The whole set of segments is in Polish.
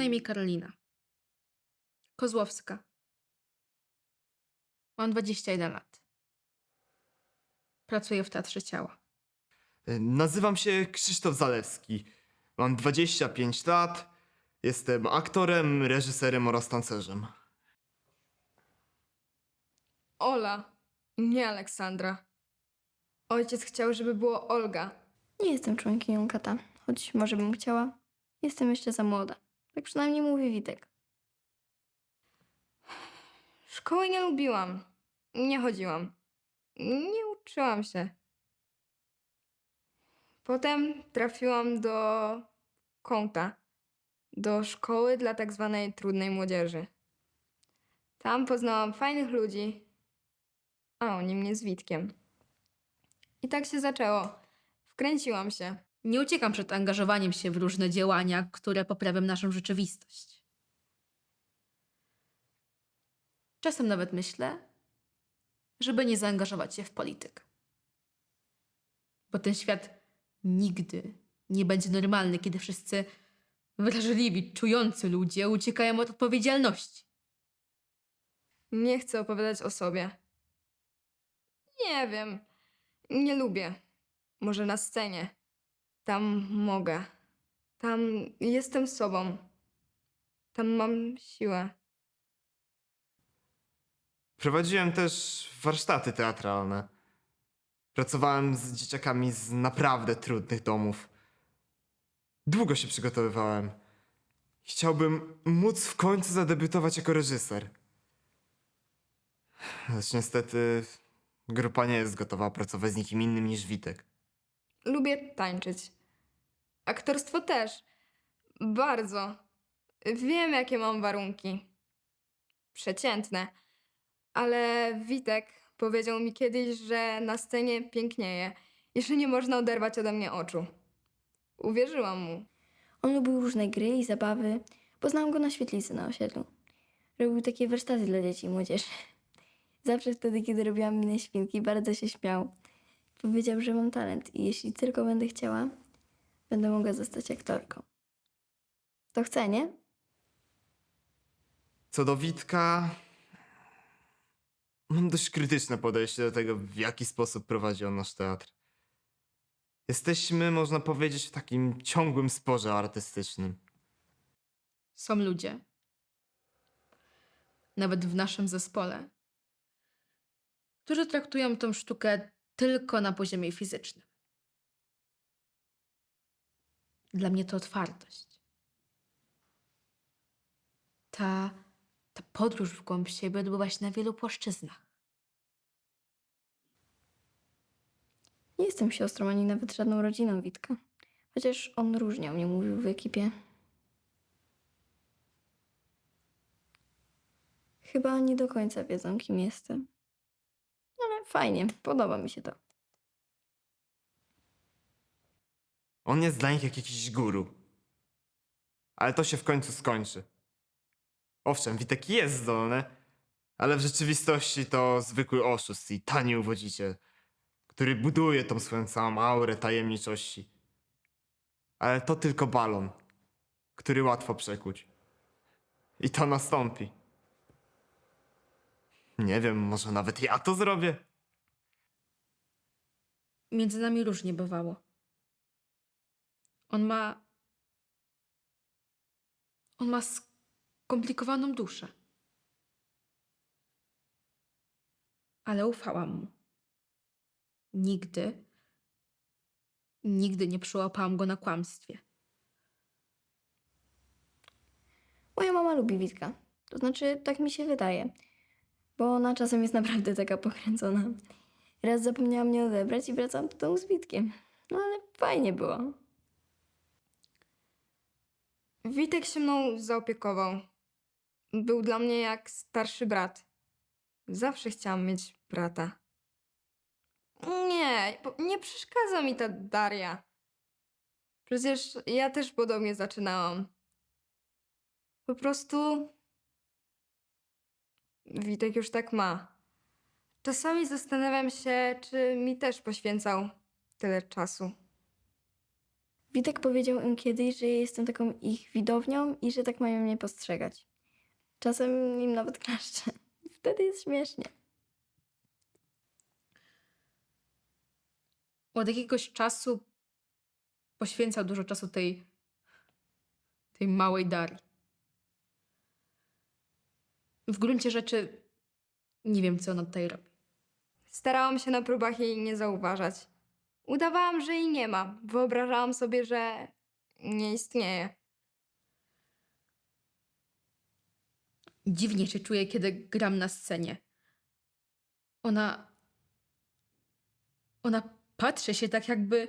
na imię Karolina. Kozłowska. Mam 21 lat. Pracuję w Teatrze Ciała. Y, Nazywam się Krzysztof Zalewski. Mam 25 lat. Jestem aktorem, reżyserem oraz tancerzem. Ola, nie Aleksandra. Ojciec chciał, żeby było Olga. Nie jestem członkinią kata, choć może bym chciała. Jestem jeszcze za młoda. Tak przynajmniej mówi Witek. Szkoły nie lubiłam. Nie chodziłam. Nie uczyłam się. Potem trafiłam do kąta, do szkoły dla tak zwanej trudnej młodzieży. Tam poznałam fajnych ludzi, a oni mnie z Witkiem. I tak się zaczęło. Wkręciłam się. Nie uciekam przed angażowaniem się w różne działania, które poprawią naszą rzeczywistość. Czasem nawet myślę, żeby nie zaangażować się w politykę. Bo ten świat nigdy nie będzie normalny, kiedy wszyscy wrażliwi, czujący ludzie uciekają od odpowiedzialności. Nie chcę opowiadać o sobie. Nie wiem. Nie lubię. Może na scenie. Tam mogę. Tam jestem sobą. Tam mam siłę. Prowadziłem też warsztaty teatralne. Pracowałem z dzieciakami z naprawdę trudnych domów. Długo się przygotowywałem. Chciałbym móc w końcu zadebiutować jako reżyser. Lecz niestety grupa nie jest gotowa pracować z nikim innym niż Witek. Lubię tańczyć. Aktorstwo też. Bardzo. Wiem, jakie mam warunki. Przeciętne. Ale Witek powiedział mi kiedyś, że na scenie pięknieje i że nie można oderwać ode mnie oczu. Uwierzyłam mu. On lubił różne gry i zabawy. Poznałam go na świetlicy na osiedlu. Robił takie warsztaty dla dzieci i młodzieży. Zawsze wtedy, kiedy robiłam minę świnki, bardzo się śmiał. Powiedział, że mam talent i jeśli tylko będę chciała, będę mogła zostać aktorką. To chce, nie? Co do Witka, mam dość krytyczne podejście do tego, w jaki sposób prowadzi on nasz teatr. Jesteśmy, można powiedzieć, w takim ciągłym sporze artystycznym. Są ludzie, nawet w naszym zespole, którzy traktują tą sztukę tylko na poziomie fizycznym. Dla mnie to otwartość. Ta, ta podróż w głąb siebie odbywa się na wielu płaszczyznach. Nie jestem siostrą ani nawet żadną rodziną Witka. Chociaż on różnie mnie mówił w ekipie. Chyba nie do końca wiedzą, kim jestem. Fajnie, podoba mi się to. On jest dla nich jak jakiś guru. Ale to się w końcu skończy. Owszem, Witek jest zdolny, ale w rzeczywistości to zwykły oszust i tani uwodziciel, który buduje tą swoją całą aurę tajemniczości. Ale to tylko balon, który łatwo przekuć. I to nastąpi. Nie wiem, może nawet ja to zrobię? Między nami różnie bywało. On ma. On ma skomplikowaną duszę. Ale ufałam mu. Nigdy, nigdy nie przyłapałam go na kłamstwie. Moja mama lubi Witka. To znaczy, tak mi się wydaje. Bo ona czasem jest naprawdę taka pokręcona. Raz zapomniała mnie odebrać i wracam do domu z Witkiem. No ale fajnie było. Witek się mną zaopiekował. Był dla mnie jak starszy brat. Zawsze chciałam mieć brata. Nie, nie przeszkadza mi ta Daria. Przecież ja też podobnie zaczynałam. Po prostu. Witek już tak ma. Czasami zastanawiam się, czy mi też poświęcał tyle czasu. Witek powiedział im kiedyś, że ja jestem taką ich widownią i że tak mają mnie postrzegać. Czasem im nawet klaszczę. Wtedy jest śmiesznie. Od jakiegoś czasu poświęcał dużo czasu tej, tej małej Darii. W gruncie rzeczy nie wiem, co ona tutaj robi. Starałam się na próbach jej nie zauważać. Udawałam, że jej nie ma. Wyobrażałam sobie, że nie istnieje. Dziwnie się czuję, kiedy gram na scenie. Ona. Ona patrzy się tak, jakby.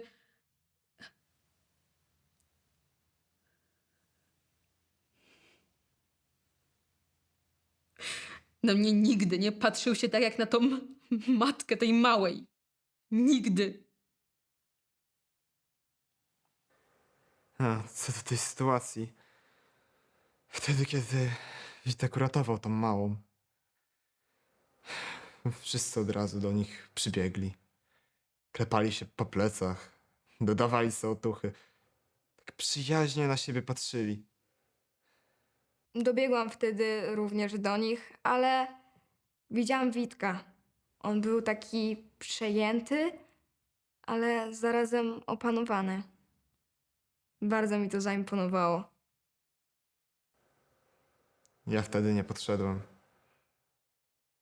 Na mnie nigdy nie patrzył się tak, jak na tą matkę tej małej. Nigdy. A, co do tej sytuacji. Wtedy, kiedy Witek uratował tą małą. Wszyscy od razu do nich przybiegli. Klepali się po plecach, dodawali sobie otuchy. Tak przyjaźnie na siebie patrzyli. Dobiegłam wtedy również do nich, ale widziałam Witka. On był taki przejęty, ale zarazem opanowany. Bardzo mi to zaimponowało. Ja wtedy nie podszedłem.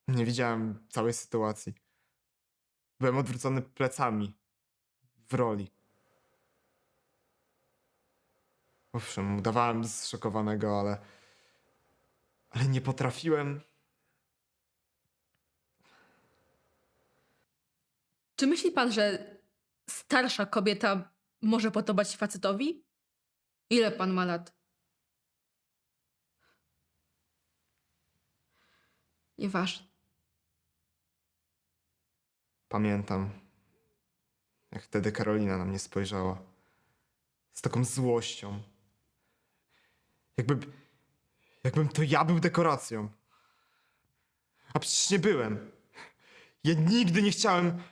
Nie widziałem całej sytuacji. Byłem odwrócony plecami. W roli. Owszem, udawałem zszokowanego, ale. Ale nie potrafiłem. Czy myśli pan, że starsza kobieta może podobać się facetowi? Ile pan ma lat? Nieważne. Pamiętam, jak wtedy Karolina na mnie spojrzała. Z taką złością. Jakby. Jakbym to ja był dekoracją. A przecież nie byłem. Ja nigdy nie chciałem.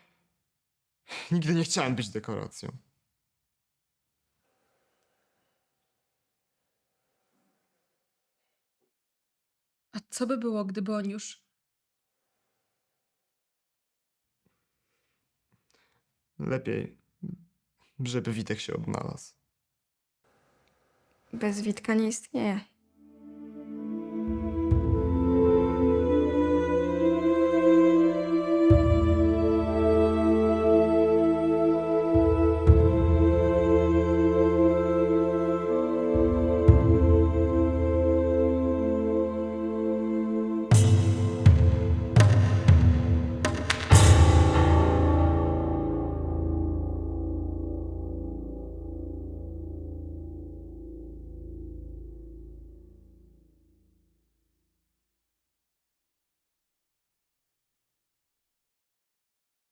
Nigdy nie chciałem być dekoracją. A co by było, gdyby on już. Lepiej, żeby Witek się odnalazł. Bez Witka nie istnieje.